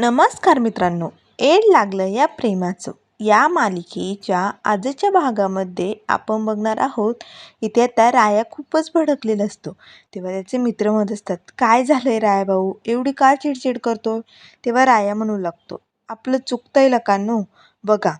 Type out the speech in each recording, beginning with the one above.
नमस्कार मित्रांनो एड लागलं या प्रेमाचं. या मालिकेच्या आजच्या भागामध्ये आपण बघणार आहोत इथे आता राया खूपच भडकलेला असतो. तेव्हा त्याचे मित्र म्हणत असतात काय झालंय राया भाऊ? एवढी का चिडचिड करतो तेव्हा राया म्हणू लागतो आपलं चुकतंय लकांनो बघा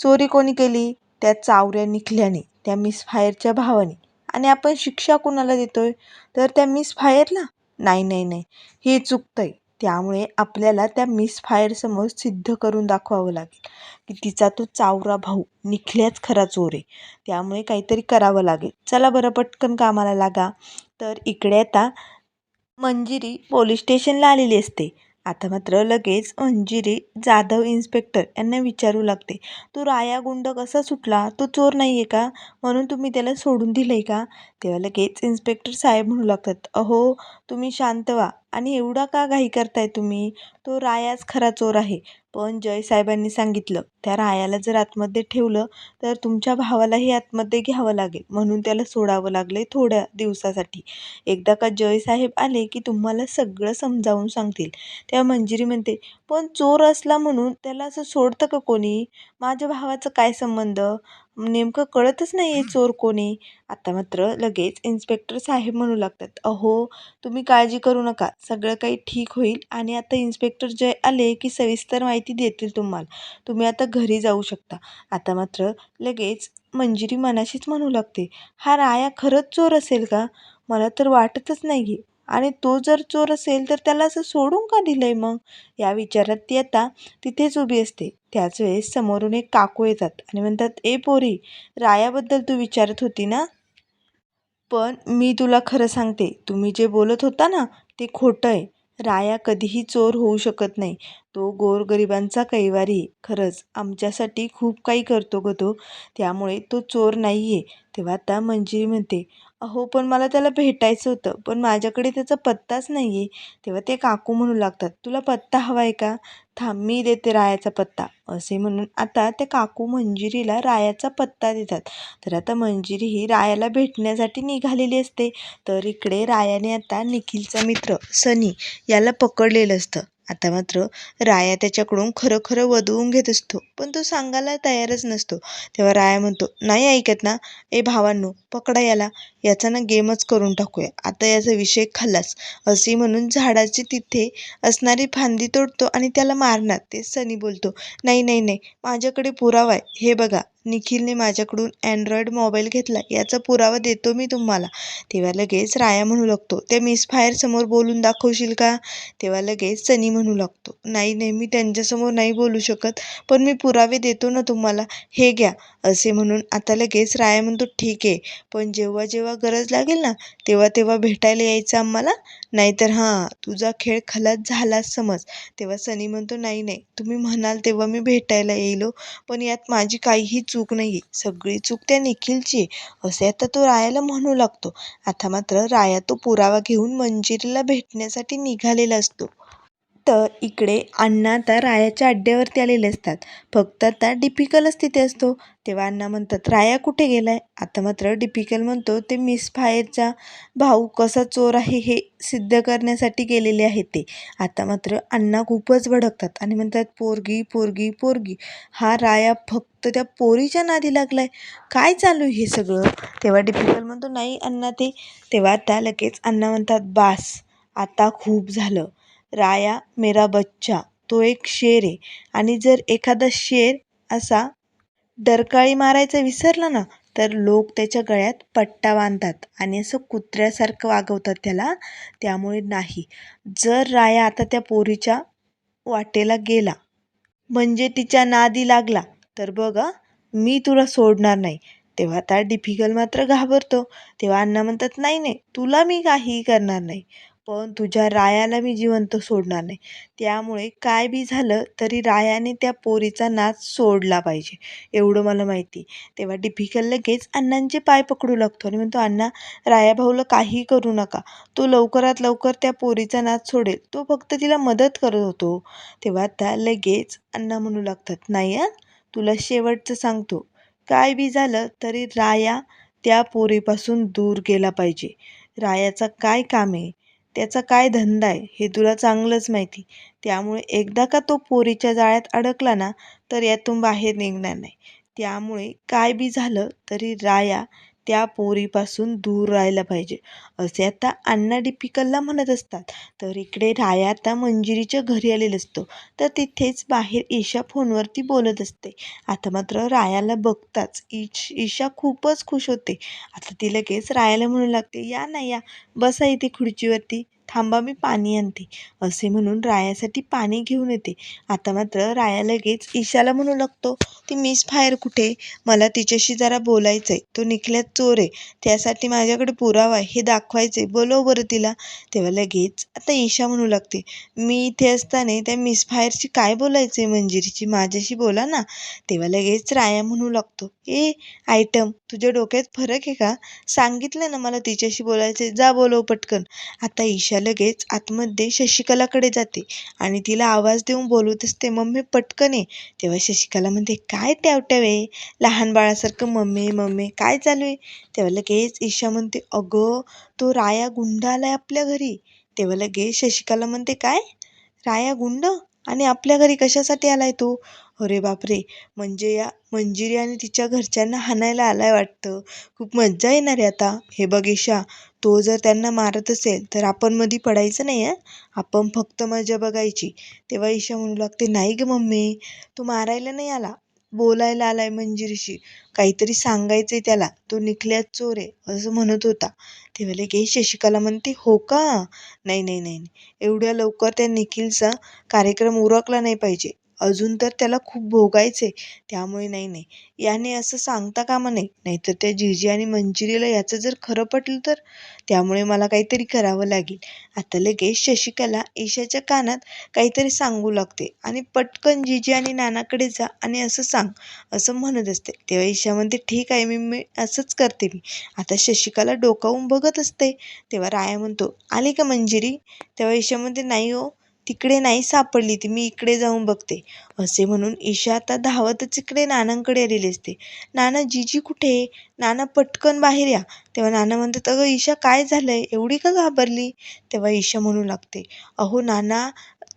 चोरी कोणी केली? त्या चावऱ्या निखल्याने त्या मिस फायरच्या भावाने. आणि आपण शिक्षा कोणाला देतोय? तर त्या मिस फायरला नाही नाही नाही. हे चुकतंय. त्यामुळे आपल्याला त्या मिस फायरसमोर सिद्ध करून दाखवावं लागेल. की तिचा तो चावरा भाऊ निखल्याच खरा चोर आहे. त्यामुळे काहीतरी करावं लागेल. चला बरं पटकन कामाला लागा. तर इकडे आता मंजिरी पोलीस स्टेशनला आलेली असते. आता मात्र लगेच मंजिरी जाधव इन्स्पेक्टर यांना विचारू लागते. तो राया गुंड कसा सुटला? तो चोर नाही आहे का? म्हणून तुम्ही त्याला सोडून दिलं आहे का? तेव्हा लगेच इन्स्पेक्टर साहेब म्हणू लागतात अहो तुम्ही शांत व्हा. आणि एवढा का घाई करताय तुम्ही? तो रायाच खरा चोर आहे. पण जय साहेबांनी सांगितलं त्या रायाला जर आतमध्ये ठेवलं तर तुमच्या भावालाही आतमध्ये घ्यावं लागेल. म्हणून त्याला सोडावं लागलं आहे थोड्या दिवसासाठी. एकदा का जय साहेब आले की तुम्हाला सगळं समजावून सांगतील. तेव्हा मंजिरी म्हणते पण चोर असला म्हणून त्याला असं सोडतं का कोणी? माझ्या भावाचं काय संबंध? नेमकं कळतच नाही आहे चोर कोणी. आता मात्र लगेच इन्स्पेक्टर साहेब म्हणू लागतात अहो तुम्ही काळजी करू नका. सगळं काही ठीक होईल आणि आता इन्स्पेक्टर जय आले की सविस्तर माहिती देतील तुम्हाला. तुम्ही आता घरी जाऊ शकता. आता मात्र लगेच मंजिरी मनाशीच म्हणू लागते. हा राया खरंच चोर असेल का? मला तर वाटतच नाही आहे आणि तो जर चोर असेल तर त्याला असं सोडून का दिलं आहे मग? या विचारात ती आता तिथेच उभी असते. त्याच वेळेस समोरून एक काकू येतात आणि म्हणतात ए पोरी रायाबद्दल तू विचारत होती ना? पण मी तुला खरं सांगते. तुम्ही जे बोलत होता ना ते खोटं आहे. राया कधीही चोर होऊ शकत नाही. तो गोरगरिबांचा कैवारी. खरंच आमच्यासाठी खूप काही करतो ग तो. त्यामुळे तो चोर नाही आहे तेव्हा आता मंजिरी म्हणते अहो पण मला त्याला भेटायचं होतं पण माझ्याकडे त्याचा पत्ताच नाही आहे तेव्हा ते काकू म्हणू लागतात तुला पत्ता हवा आहे का? थांब मी देते रायाचा पत्ता. असे म्हणून आता ते काकू मंजिरीला रायाचा पत्ता देतात. तर आता मंजिरी ही रायाला भेटण्यासाठी निघालेली असते. तर इकडे रायाने आता निखिलचा मित्र सनी याला पकडलेलं असतं. आता मात्र राया त्याच्याकडून खरं खरं वधवून घेत असतो. पण तो सांगायला तयारच नसतो. तेव्हा राया म्हणतो नाही ऐकत ना? ए भावांनो पकडा याला. याचा ना गेमच करून टाकूया. आता याचा विषय खाल्लास. असे म्हणून झाडाची तिथे असणारी फांदी तोडतो आणि त्याला मारणार. ते सनी बोलतो नाही नाही नाही. माझ्याकडे पुरावा आहे. हे बघा. निखिलने माझ्याकडून अँड्रॉइड मोबाईल घेतला. याचा पुरावा देतो मी तुम्हाला. तेव्हा लगेच राया म्हणू लागतो त्या मिस फायरसमोर बोलून दाखवशील का? तेव्हा लगेच सनी म्हणू लागतो नाही नाही मी त्यांच्यासमोर नाही बोलू शकत पण मी पुरावे देतो ना तुम्हाला. हे घ्या. असे म्हणून आता लगेच राया म्हणतो ठीक आहे पण जेव्हा जेव्हा गरज लागेल ना तेव्हा तेव्हा भेटायला यायचं आम्हाला? नाहीतर हां तुझा खेळ खलास झालाच समज. तेव्हा सनी म्हणतो नाही नाही तुम्ही म्हणाल तेव्हा मी भेटायला येईलो हो, पण यात माझी काहीही चूक चूक नाही आहे सगळी चूक त्या निखिलची आहे. असे आता तो रायाला म्हणू लागतो. आता मात्र राया तो पुरावा घेऊन मंजिरीला भेटण्यासाठी निघालेला असतो. तर इकडे अण्णा आता रायाच्या अड्ड्यावरती आलेले असतात. फक्त आता डिपिकलच तिथे असतो. तेव्हा अण्णा म्हणतात राया कुठे गेलाय? आता मात्र डिपिकल म्हणतो ते मिस फायरचा भाऊ कसा चोर आहे हे सिद्ध करण्यासाठी गेलेले आहे ते. आता मात्र अण्णा खूपच भडकतात आणि म्हणतात पोरगी पोरगी पोरगी हा राया फक्त त्या पोरीच्या नादी लागलाय. काय चालू आहे हे सगळं? तेव्हा डिपिकल म्हणतो नाही अण्णा ते तेव्हा आता लगेच अण्णा म्हणतात बास आता खूप झालं. राया मेरा बच्चा तो एक शेर आहे. आणि जर एखादा शेर असा डरकाळी मारायचा विसरला ना तर लोक त्याच्या गळ्यात पट्टा बांधतात आणि असं कुत्र्यासारखं वागवतात त्याला. त्यामुळे नाही. जर राया आता त्या पोरीच्या वाटेला गेला म्हणजे तिच्या नादी लागला तर बघा मी तुला सोडणार नाही. तेव्हा त्या डिफिकल मात्र घाबरतो. तेव्हा अण्णा म्हणतात नाही नाही तुला मी काहीही करणार नाही. पण तुझ्या रायाला मी जिवंत सोडणार नाही. त्यामुळे काय बी झालं तरी रायाने त्या पोरीचा नाच सोडला पाहिजे. एवढं मला माहिती. तेव्हा डिफिकल लगेच अण्णांचे पाय पकडू लागतो आणि म्हणतो अण्णा राया भाऊला काही करू नका. तो लवकरात लवकर त्या पोरीचा नाच सोडेल. तो फक्त तिला मदत करत होतो. तेव्हा त्या लगेच अण्णा म्हणू लागतात नाही हां तुला शेवटचं सांगतो. काय बी झालं तरी राया त्या पोरीपासून दूर गेला पाहिजे. रायाचा काय काम आहे? त्याचा काय धंदा आहे हे तुला चांगलंच माहिती. त्यामुळे एकदा का तो पोरीच्या जाळ्यात अडकला ना तर यातून बाहेर निघणार नाही. त्यामुळे काय बी झालं तरी राया त्या पोरीपासून दूर राहायला पाहिजे. असे आता अण्णा डिपिकलला म्हणत असतात तर इकडे राया आता मंजिरीच्या घरी आलेला असतो. तर तिथेच बाहेर ईशा फोनवरती बोलत असते. आता मात्र रायाला बघताच ईश ईशा खूपच खुश होते. आता ती लगेच रायाला म्हणू लागते या ना या बसा इथे खुर्चीवरती. थांबा मी पाणी आणते. असे म्हणून रायासाठी पाणी घेऊन येते. आता मात्र राया लगेच ईशाला म्हणू लागतो ती मिस फायर कुठे? मला तिच्याशी जरा बोलायचं आहे तो निखल्यात चोर आहे. त्यासाठी माझ्याकडे पुरावा आहे. हे दाखवायचं आहे बोलव बरं तिला. तेव्हा लगेच आता ईशा म्हणू लागते मी इथे असताना त्या मिस फायरशी काय बोलायचं आहे मंजिरीची? माझ्याशी बोला ना. तेव्हा लगेच राया म्हणू लागतो ए आयटम तुझ्या डोक्यात फरक आहे का? सांगितलं ना मला तिच्याशी बोलायचं आहे जा बोलव पटकन. आता ईशा लगेच आतमध्ये शशिकलाकडे जाते आणि तिला आवाज देऊन बोलवत असते मम्मी पटकन ये. तेव्हा शशिकला म्हणते काय ट्यावट्याव आहे? लहान बाळासारखं मम्मी मम्मी काय चालू आहे? तेव्हा लगेच ईशा म्हणते अगं तो राया गुंड आलाय आपल्या घरी. तेव्हा लगेच शशिकला म्हणते काय? राया गुंड? आणि आपल्या घरी कशासाठी आलाय तो? अरे बापरे! म्हणजे या मंजिरी आणि तिच्या घरच्यांना हाणायला आलाय वाटतं. खूप मज्जा येणार आहे आता. हे बघ ईशा तो जर त्यांना मारत असेल तर आपण मध्ये पडायचं नाही आहे आपण फक्त मजा बघायची. तेव्हा ईशा म्हणू लागते नाही ग मम्मी तो मारायला नाही आला. बोलायला आलाय मंजिरीशी. काहीतरी सांगायचंय त्याला. तो निखल्यात चोर आहे असं म्हणत होता. तेव्हा लगेच शशिकला म्हणते हो का? नाही नाही नाही. एवढ्या लवकर त्या निखिलचा कार्यक्रम उरकला नाही पाहिजे. अजून तर त्याला खूप भोगायचे त्यामुळे नाही नाही. याने असं सांगता कामा नये. नाहीतर त्या जिजी आणि मंजिरीला याचं जर खरं पटलं तर त्यामुळे मला काहीतरी करावं लागेल. आता लगेच शशिकला ईशाच्या कानात काहीतरी सांगू लागते आणि पटकन जिजी आणि नानाकडे जा आणि असं सांग असं म्हणत असते. तेव्हा ईशा म्हणते ठीक आहे मी मी असंच करते मी. आता शशिकला डोकावून बघत असते. तेव्हा राया म्हणतो आली का मंजिरी? तेव्हा ईशा म्हणते नाही हो. तिकडे नाही सापडली ती मी इकडे जाऊन बघते. असे म्हणून ईशा आता धावतच इकडे नानांकडे आलेली असते. नाना जीजी कुठे नाना पटकन बाहेर या. तेव्हा नाना म्हणतात अगं ईशा काय झालंय? एवढी का घाबरली? तेव्हा ईशा म्हणू लागते अहो नाना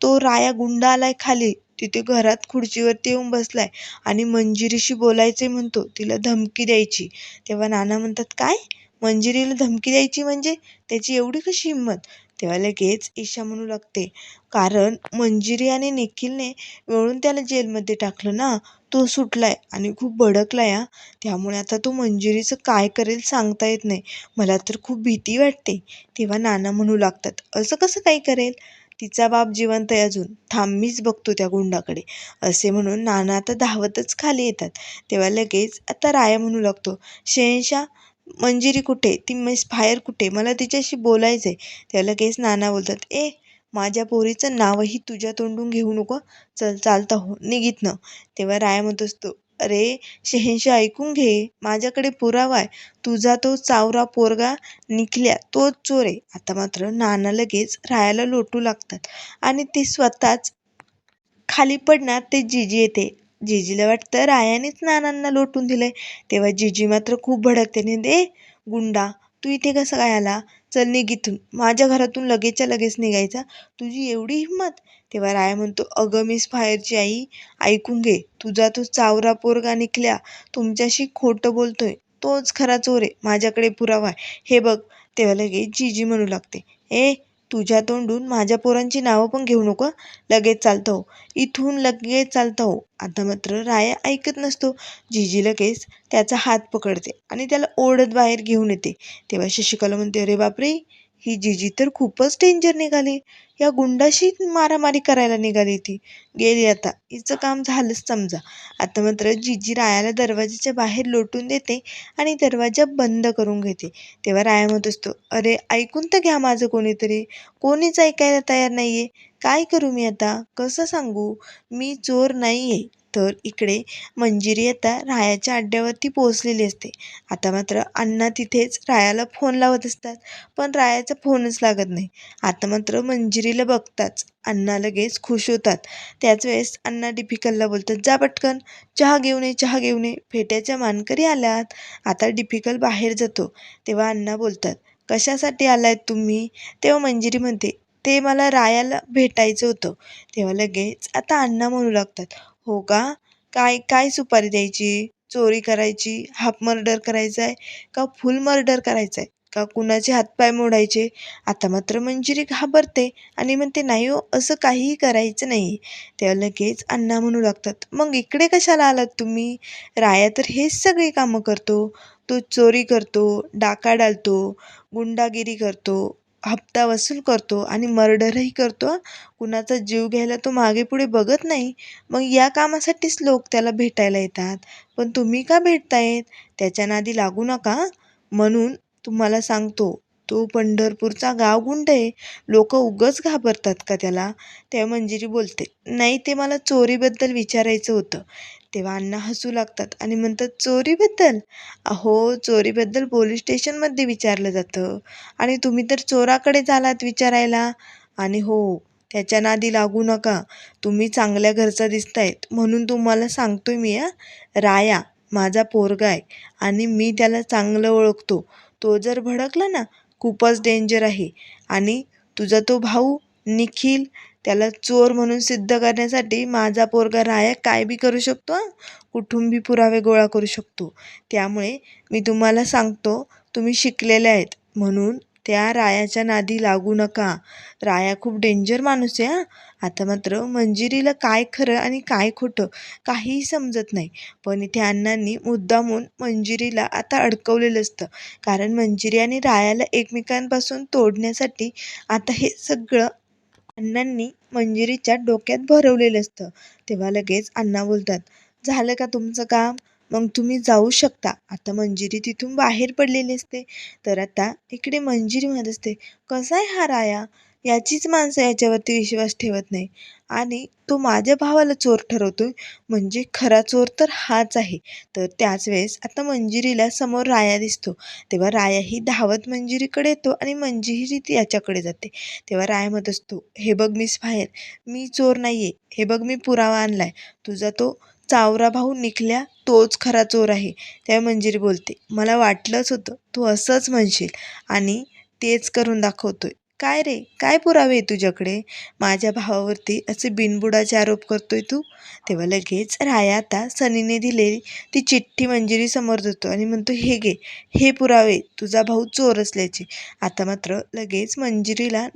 तो राया गुंड आलाय खाली. तिथे घरात खुर्चीवरती येऊन बसलाय आणि मंजिरीशी बोलायचे म्हणतो तिला धमकी द्यायची. तेव्हा नाना म्हणतात काय? मंजिरीला धमकी द्यायची म्हणजे? त्याची एवढी कशी हिंमत? तेव्हा लगेच ईशा म्हणू लागते. कारण मंजिरी आणि निखिलने मिळून त्याला जेलमध्ये टाकलं ना तो सुटलाय आणि खूप भडकलाय हा. त्यामुळे आता तो मंजिरीचं काय करेल सांगता येत नाही. मला तर खूप भीती वाटते. तेव्हा नाना म्हणू लागतात असं कसं काही करेल? तिचा बाप जिवंत आहे अजून. थांब मीच बघतो त्या गुंडाकडे. असे म्हणून नाना आता धावतच खाली येतात. तेव्हा लगेच आता राया म्हणू लागतो शहेनशा मंजिरी कुठे? ती मिस फायर कुठे? मला तिच्याशी बोलायचं आहे तेव्हा लगेच नाना बोलतात ए माझ्या पोरीचं नावही तुझ्या तोंडून घेऊ नको. चल चालता हो निघितनं तेव्हा राया म्हणत असतो अरे शहेनशा ऐकून घे. माझ्याकडे पुरावा आहे. तुझा तो चावरा पोरगा निखल्या तोच चोर आहे. आता मात्र नाना लगेच रायाला लोटू लागतात आणि ते स्वतःच खाली पडणार ते जीजी येते. जीजीला वाटतं रायानेच नानांना लोटून दिलंय. तेव्हा जीजी मात्र खूप भडकते. दे गुंडा तू इथे कसं काय आला? चल निघ इथून. माझ्या घरातून लगेचच्या लगेच निघायचा. तुझी एवढी हिंमत तेव्हा राया म्हणतो अगं मिस फायरची आई ऐकून घे. तुझा तो चावरा पोरगा निघल्या तुमच्याशी खोटं बोलतोय. तोच खरा चोर आहे माझ्याकडे पुरावा आहे. हे बघ. तेव्हा लगेच जीजी म्हणू लागते ए तुझ्या तोंडून माझ्या पोरांची नावं पण घेऊ नको लगेच चालतं. हो इथून लगेच चालतं. हो आता मात्र राया ऐकत नसतो. जीजी लगेच त्याचा हात पकडते आणि त्याला ओढत बाहेर घेऊन येते. तेव्हा शशिकला म्हणते अरे बापरे ही जिजी तर खूपच डेंजर निघाली. या गुंडाशी मारामारी करायला निघाली ती. गेली आता. हिचं काम झालंच समजा. आता मात्र जिजी रायाला दरवाजाच्या बाहेर लोटून देते आणि दरवाजा बंद करून घेते. तेव्हा राया म्हणत असतो अरे ऐकून तर घ्या माझं कोणीतरी. कोणीच ऐकायला तयार नाही आहे काय करू मी आता? कसं सांगू? मी चोर नाही आहे तर इकडे मंजिरी आता रायाच्या अड्ड्यावरती पोहोचलेली असते. आता मात्र अण्णा तिथेच रायाला फोन लावत असतात पण रायाचा फोनच लागत नाही. आता मात्र मंजिरीला बघताच अण्णा लगेच खुश होतात. त्याच वेळेस अण्णा डिफिकलला बोलतात जा पटकन चहा घेऊन ये चहा घेऊन ये. फेट्याच्या मानकरी आल्यात. आता डिफिकल बाहेर जातो. तेव्हा अण्णा बोलतात कशासाठी आलाय तुम्ही? तेव्हा मंजिरी म्हणते ते मला रायाला भेटायचं होतं. तेव्हा लगेच आता अण्णा म्हणू लागतात हो का? काय काय सुपारी द्यायची? चोरी करायची? हाफ मर्डर करायचा आहे का फुल मर्डर करायचं आहे का कुणाचे हातपाय मोडायचे? आता मात्र मंजिरी घाबरते आणि म्हणते नाही हो असं काहीही करायचं नाही. तेव्हा लगेच अण्णा म्हणू लागतात मग इकडे कशाला आलात तुम्ही? राया तर हेच सगळी कामं करतो. तो चोरी करतो डाका डालतो गुंडागिरी करतो हप्ता वसूल करतो आणि मर्डरही करतो कुणाचा जीव घ्यायला तो मागे पुढे बघत नाही. मग या कामासाठीच लोक त्याला भेटायला येतात. पण तुम्ही का भेटतायत? त्याच्या नादी लागू नका म्हणून तुम्हाला सांगतो तो पंढरपूरचा गावगुंड आहे. लोक उगाच घाबरतात का त्याला? त्या मंजिरी बोलते नाही ते मला चोरीबद्दल विचारायचं होतं. तेव्हा अण्णा हसू लागतात आणि म्हणतात चोरीबद्दल? अहो चोरीबद्दल पोलीस स्टेशनमध्ये विचारलं जातं. आणि तुम्ही तर चोराकडे आलात विचारायला? आणि हो त्याच्या नादी लागू नका. तुम्ही चांगल्या घरचा दिसतायत. म्हणून तुम्हाला सांगतोय मी हा. राया माझा पोरगा आहे आणि मी त्याला चांगलं ओळखतो. तो जर भडकला ना खूपच डेंजर आहे. आणि तुझा तो भाऊ निखिल त्याला चोर म्हणून सिद्ध करण्यासाठी माझा पोरगा राया काय बी करू शकतो हं. कुठून बी पुरावे गोळा करू शकतो. त्यामुळे मी तुम्हाला सांगतो तुम्ही शिकलेले आहेत. म्हणून त्या रायाच्या नादी लागू नका. राया खूप डेंजर माणूस आहे हां? आता मात्र मंजिरीला काय खरं आणि काय खोटं काहीही समजत नाही. पण इथे अण्णांनी मुद्दामून मंजिरीला आता अडकवलेलं असतं. कारण मंजिरी आणि रायाला एकमेकांपासून तोडण्यासाठी आता हे सगळं अण्णांनी मंजिरीच्या डोक्यात भरवलेलं असतं. तेव्हा लगेच अण्णा बोलतात झालं का तुमचं काम? मग तुम्ही जाऊ शकता. आता मंजिरी तिथून बाहेर पडलेली असते. तर आता इकडे मंजिरी म्हणत असते कसा आहे हा राया? याचीच माणसं याच्यावरती विश्वास ठेवत नाही. आणि तो माझ्या भावाला चोर ठरवतोय. म्हणजे खरा चोर तर हाच आहे. तर त्याच वेळेस आता मंजिरीला समोर राया दिसतो. तेव्हा राया ही धावत मंजिरीकडे येतो आणि मंजिरी ती याच्याकडे जाते. तेव्हा राया म्हणत असतो हे बघ मिस बाहेर मी चोर नाही आहे हे बघ मी पुरावा आणला आहे तुझा तो चावरा भाऊ निखल्या तोच खरा चोर आहे. त्यावेळी मंजिरी बोलते मला वाटलंच होतं तू असंच म्हणशील आणि तेच करून दाखवतोय. काय रे? काय पुरावे आहे तुझ्याकडे? माझ्या भावावरती असे बिनबुडाचे आरोप करतोय तू? तेव्हा लगेच राया आता सनीने दिलेली ती चिठ्ठी मंजिरी समोर देतो आणि म्हणतो हे घे हे पुरावे तुझा भाऊ चोर असल्याचे. आता मात्र लगेच मंजिरीला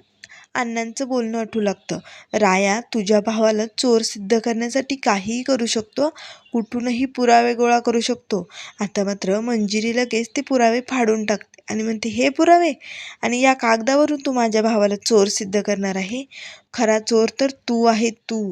अण्णांचं बोलणं आठवू लागतं. राया तुझ्या भावाला चोर सिद्ध करण्यासाठी काहीही करू शकतो कुठूनही पुरावे गोळा करू शकतो. आता मात्र मंजिरी लगेच ते पुरावे फाडून टाकते. आणि म्हणते हे पुरावे आणि या कागदावरून तू माझ्या भावाला चोर सिद्ध करणार आहे. खरा चोर तर तू आहे तू.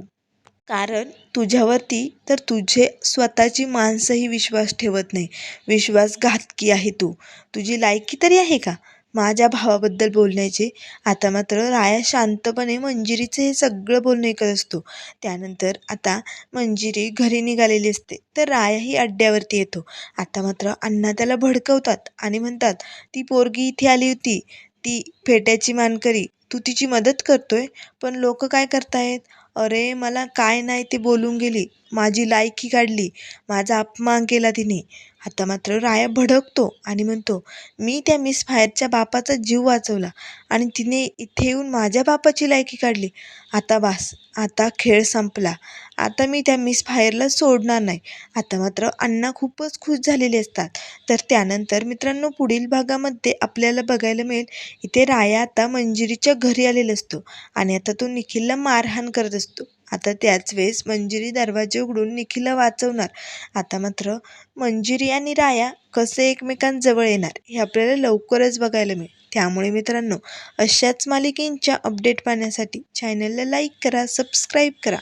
कारण तुझ्यावरती तर तुझे स्वतःची माणसंही विश्वास ठेवत नाही. विश्वासघातकी आहे तू. तुझी लायकी तरी आहे का? माझ्या भावाबद्दल बोलण्याची. आता मात्र राया शांतपणे मंजिरीचं हे सगळं बोलणं ऐकत असतो. त्यानंतर आता मंजिरी घरी निघालेली असते. तर रायाही अड्ड्यावरती येतो. आता मात्र अण्णा त्याला भडकवतात आणि म्हणतात ती पोरगी इथे आली होती. ती फेट्याची मानकरी. तू तिची मदत करतोय पण लोक काय करतायत? अरे मला काय नाही ते बोलून गेली. माझी लायकी काढली. माझा अपमान केला तिने. आता मात्र राया भडकतो आणि म्हणतो मी त्या मिस फायरच्या बापाचा जीव वाचवला आणि तिने इथे येऊन माझ्या बापाची लायकी काढली. आता बास आता खेळ संपला. आता मी त्या मिस फायरला सोडणार नाही. आता मात्र अण्णा खूपच खुश झालेले असतात. तर त्यानंतर मित्रांनो पुढील भागामध्ये आपल्याला बघायला मिळेल इथे राया आता मंजिरीच्या घरी आलेला असतो आणि आता तो निखिलला मारहाण करत असतो. आता त्याच वेळेस मंजिरी दरवाजे उघडून निखिलला वाचवणार. आता मात्र मंजिरी आणि राया कसे एकमेकांजवळ येणार हे आपल्याला लवकरच बघायला मिळेल. त्यामुळे मित्रांनो अशाच मालिकेंच्या अपडेट पाहण्यासाठी चॅनलला लाईक करा सबस्क्राईब करा.